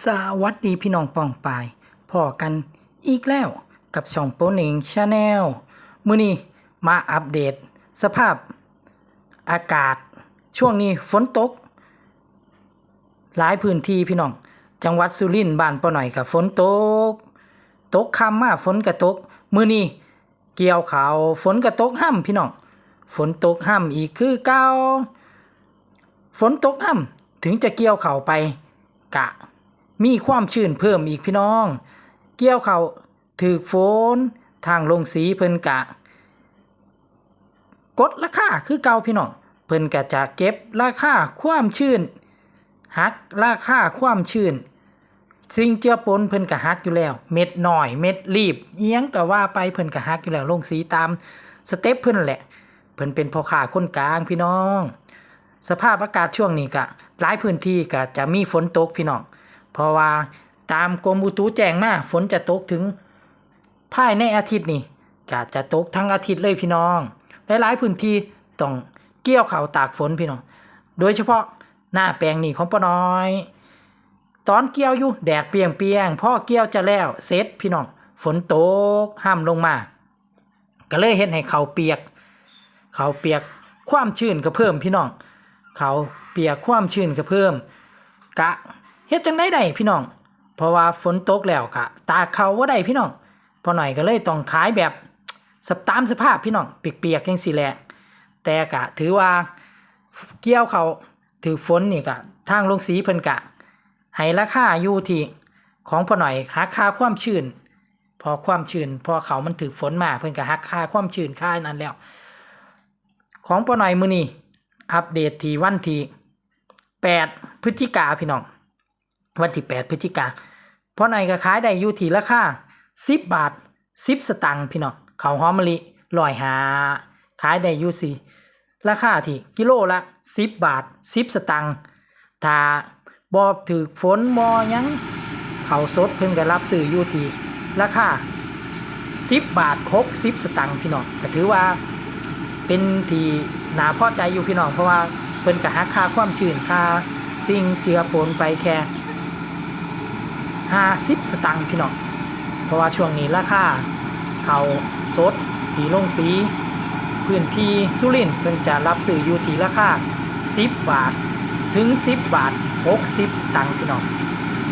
สวัสดีพี่น้องปองปายพอกันอีกแล้วกับช่องโปนเองชาแนลมือนี้มาอัปเดต สภาพอากาศ ช่วงนี้ฝนตก หลายพื้นที่พี่น้อง จังหวัดสุรินทร์บ้านป้าหน่อยกับฝนตก ตกค่ำมาฝนกระตก มือนี้เกี่ยวขาวฝนกระตกห้ำพี่น้อง ฝนตกห้ำอีกคือเก่าฝนตกห้ำถึงจะเกี่ยวเข่าไปกะ มีความชื้นเพิ่มอีกพี่น้อง เกี่ยวเขาถือฝนทางลงสีเพิ่นกะ กดราคาคือเก่าพี่น้องเพิ่นกะจะเก็บราคาความชื้นหักราคาความชื้นสิ่งเจือปนเพิ่นกะฮักอยู่แล้ว เม็ดหน่อยเม็ดรีบเอียงก็ว่าไปเพิ่นกะฮักอยู่แล้วลงสีตามสเต็ปเพิ่นแหละ เพิ่นเป็นพ่อค้าคนกลางพี่น้อง สภาพอากาศช่วงนี้กะหลายพื้นที่ก็จะมีฝนตกพี่น้อง เพราะว่าตามกรมอุตุแจ้งมาฝนจะตกถึงภายในอาทิตย์นี่ก็จะตกทั้งอาทิตย์เลยพี่น้องหลายๆพื้นที่ต้องเกี่ยวข้าวตากฝนพี่น้อง โดยเฉพาะหน้าแปลงนี่ของป้าน้อย ตอนเกี่ยวอยู่แดดเปียงเปียงๆพ่อเกี่ยวจะแล้วเสร็จพี่น้อง ฝนตกห้ามลงมา ก็เลยเห็นให้เขาเปียก เขาเปียกความชื้นก็เพิ่มพี่น้อง เขาเปียกความชื้นก็เพิ่ม กะ เฮ็ดจังได้ได้พี่น้อง เพราะว่าฝนตกแล้วกะตาเขาว่าได้พี่น้องพอหน่อยก็เลยต้องขายแบบสตามสภาพพี่น้องเปียกๆจังสิแหละแต่กะถือว่าเกี่ยวเขาถือฝนนี่กะทางลงสีเพิ่นกะให้ราคาอยู่ที่ของพอหน่อยหักค่าความชื้น พอความชื้นพอเขามันถือฝนมาเพิ่นก็หักค่าความชื้นค่านั้นแล้ว ของพอหน่อยมื้อนี้อัปเดตทีวันที่8พฤศจิกาพี่น้อง วันที่ 8 พฤศจิกาเพอหน่อยก็ขายได้อยู่ที่ราคา10 บาท 10 สตังค์พี่น้องข้าวหอมมะลิร้อยหาขายได้อยู่สิราคาที่กิโลละ 10 บาท 10 สตังค์ถ้าบ่ถือฝนบ่หยังเขาสดเพิ่นก็รับซื้ออยู่ที่ราคา10 บาท 60 สตังค์พี่น้องก็ถือว่าเป็นที่น่าพอใจอยู่พี่น้องเพราะว่าเพิ่นก็หักค่าความชื้นค่าสิ่งเจือปนไปแค่ 50 สตังค์พี่น้อง เพราะว่าช่วงนี้ราคาเขาสดที่ลงสี พื้นที่สุรินทร์เพิ่นจะรับซื้ออยู่ที่ราคา 10 บาท ถึง 10 บาท 60 สตังค์พี่น้อง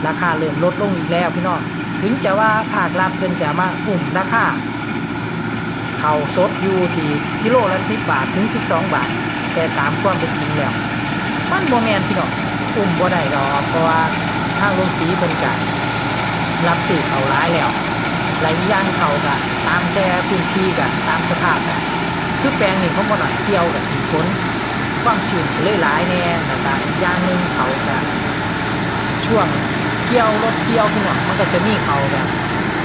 ราคาเริ่มลดลงอีกแล้วพี่น้อง ถึงจะว่าภาครัฐเพิ่นจะมาอุ่มราคาเขาสดอยู่ที่กิโลละ 10 บาท ถึง 12 บาท แต่ตามความเป็นจริงแล้วมันบ่แมนพี่น้องอุ้มบ่ได้ดอกเพราะว่าทางโรงสีเพิ่นก็รั รับซื้อเขาร้ายแล้วหลายย่างเขาก็ตามแต่พื้นที่ก็ตามสภาพก็คือแปลงนี่เขาบ่หน่อยเกี่ยวกับฝนความชื้นก็เลยหลายแน่แล้วก็อีกอย่างหนึงเขาก็ช่วงเกี่ยวรถเกี่ยวพี่น้องมันก็จะมีเขาแบบ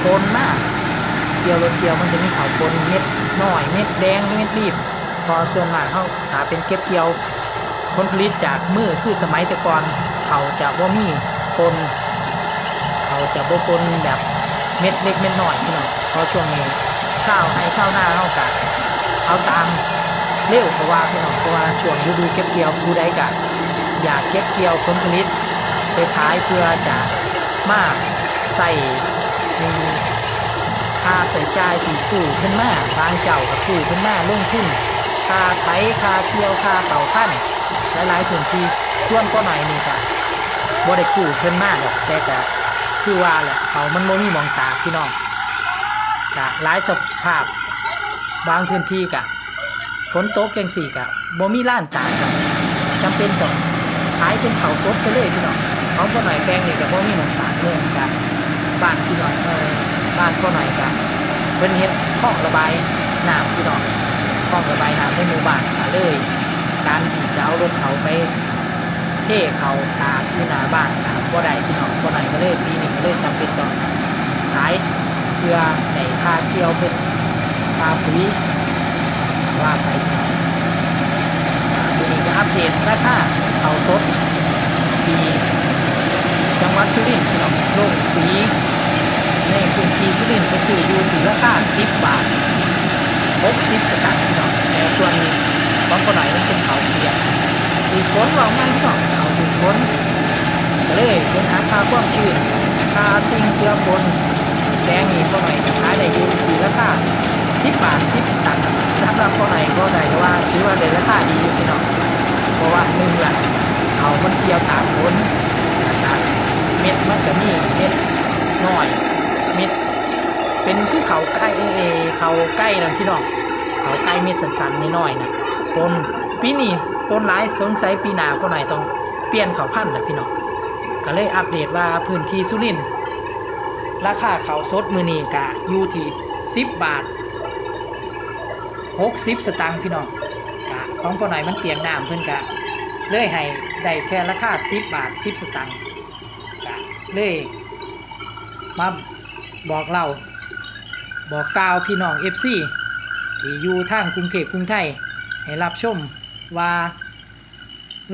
ปนมากเกี่ยวรถเกี่ยวมันจะมีเขาวปนเม็ดหน้อยเม็ดแดงเม็ดรีบ พอส่วนมากเขาหาเป็นเก็บเกี่ยวผลผลิตจากมือคือสมัยแต่ก่อนเขาจะว่ามีปน เขาจะบ่ปนแบบเม็ดเล็กเม็ดน้อยพี่น้องเพราะช่วงนี้ชาวให้ชาวนาเขากะเอาตามเร็วเพราะว่าพี่น้องเพราะว่าช่วงฤดูเก็บเกี่ยวผู้ใดกะอยากเก็บเกี่ยวผลผลิตไปขายเพื่อจะมาใส่ในค่าใส่จ่ายที่กู้ขึ้นมาบางเจ้ากับกู้ขึ้นมาลงทุนค่าไถค่าเกี่ยวค่าเต่าพันหลายๆพื้นที่ส่วนก็หน่อยนี่ก็บ่ได้กู้ขึ้นมาดอกแต่ก็ คือว่าแหละเขามันบ่มีมองตาพี่น้องก็หลายสภาพบางพื้นที่ก็ฝนตกจังสี่ก็บ่มีร้านตากก็จำเป็นต้องขายเป็นเขาสดไปเลยพี่น้องเขาก็หน่อยแปลงนี่ก็บ่มีมองตากเลยก็บ้านพี่น้องเออบ้านก็หน่อยกันเพิ่นเฮ็ดคลองระบายน้ำพี่น้องคลองระบายน้ำในหมู่บ้านก็เลย การที่จะเอารถเขาไป เท่เขาตากที่นาบ้านก็บ่ได้พี่น้องก็หน่อยก็เลยปีหนี้ก็เลยจำเป็นต้องขายเพื่อในค่าเกี่ยวเป็นคาปุ๋ยว่าไปพี่น้องอ่าทีนี้ก็อัปเดตราคาเขาสดที่จังหวัดสุรินทร์พี่น้องลงสีในพื้นที่สุรินทร์ก็คืออยู่ที่ราคา10บาท60สตางค์พี่น้องแต่ส่วนนี้บางคนไหนมันเป็นเขาเปียก ถือฝนว่ามันพี่น้องเขาถือฝนก็เลยเป็นหาค่าความชื้นค่าสิ่งเชื้อปนแดงนี่ก็หน่อยขายได้อยู่ที่ราคา10บาท10สตางค์สำหรับก็หน่อยก็ได้ว่าถือว่าได้ราคาดีอยู่พี่น้องเพราะว่าหนึ่งละเขามันเกี่ยวตามผลนะครับเม็ดมันก็มีเม็ดน้อยเม็ดเป็นที่เขาใกล้เอเขาใกล้นั่นพี่น้องเขาใกล้เม็ดสันๆน้อยนะปน ปีนี้ปนหลายสงสัยปีหน้าก็หน่อยต้องเปลี่ยนเขาพันธุ์นะพี่น้องก็เลยอัปเดตว่าพื้นที่สุรินทร์ราคาเขาสดมือนีกะอยู่ที่10บาท60สตางค์พี่น้องกะของก็หน่อยมันเปียงน้ำเพิ่อนกะเลยให้ได้แค่ราคา10บาท10สตางค์กะเลยมาบอกเราบอกกล่าวพี่น้อง FC ที่อยู่ทางกรุงเทพกรุงไทยให้รับชม ว่า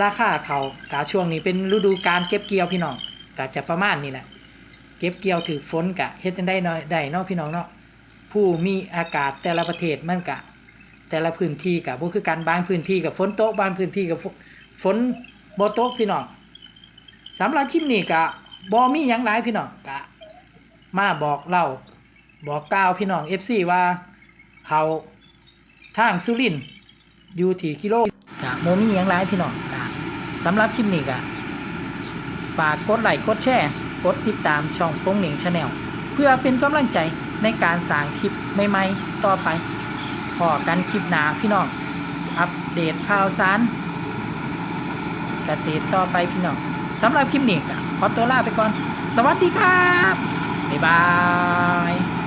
ราคาเขากาช่วงนี้เป็นฤดูการเก็บเกี่ยวพี่น้องกะจะประมาณนี้แหละ เก็บเกี่ยวถือฝนกะเฮ็ดจังได้น้อยได้นาะพี่น้องเนาะผู้มีอากาศแต่ละประเทศมันกะ แต่ละพื้นที่กะบ่คือกันบางพื้นที่กับฝนโตกบางพื้นที่กับฝฝนบ่ตกพี่น้องสำหรับคลิปนี้กะบ่มีหยังหลายพี่น้องกะ มาบอกเล่าบอกกล่าวพี่น้อง FC ว่าเขาทางสุรินอยู่ที่กิโล โมมีหยังไรพี่น้องกะสำหรับคลิปนี้กะฝากกดไลค์กดแชร์กดติดตามช่องโป้งเหน่งชาแนลเพื่อเป็นกำลังใจในการสร้างคลิปใหม่ๆ ต่อไปพอกันคลิปหนาพี่น้อง อัปเดตข่าวสารเกษตรต่อไปพี่น้องสำหรับคลิปนี้ก็ขอตัวลาไปก่อน สวัสดีครับ บ๊ายบาย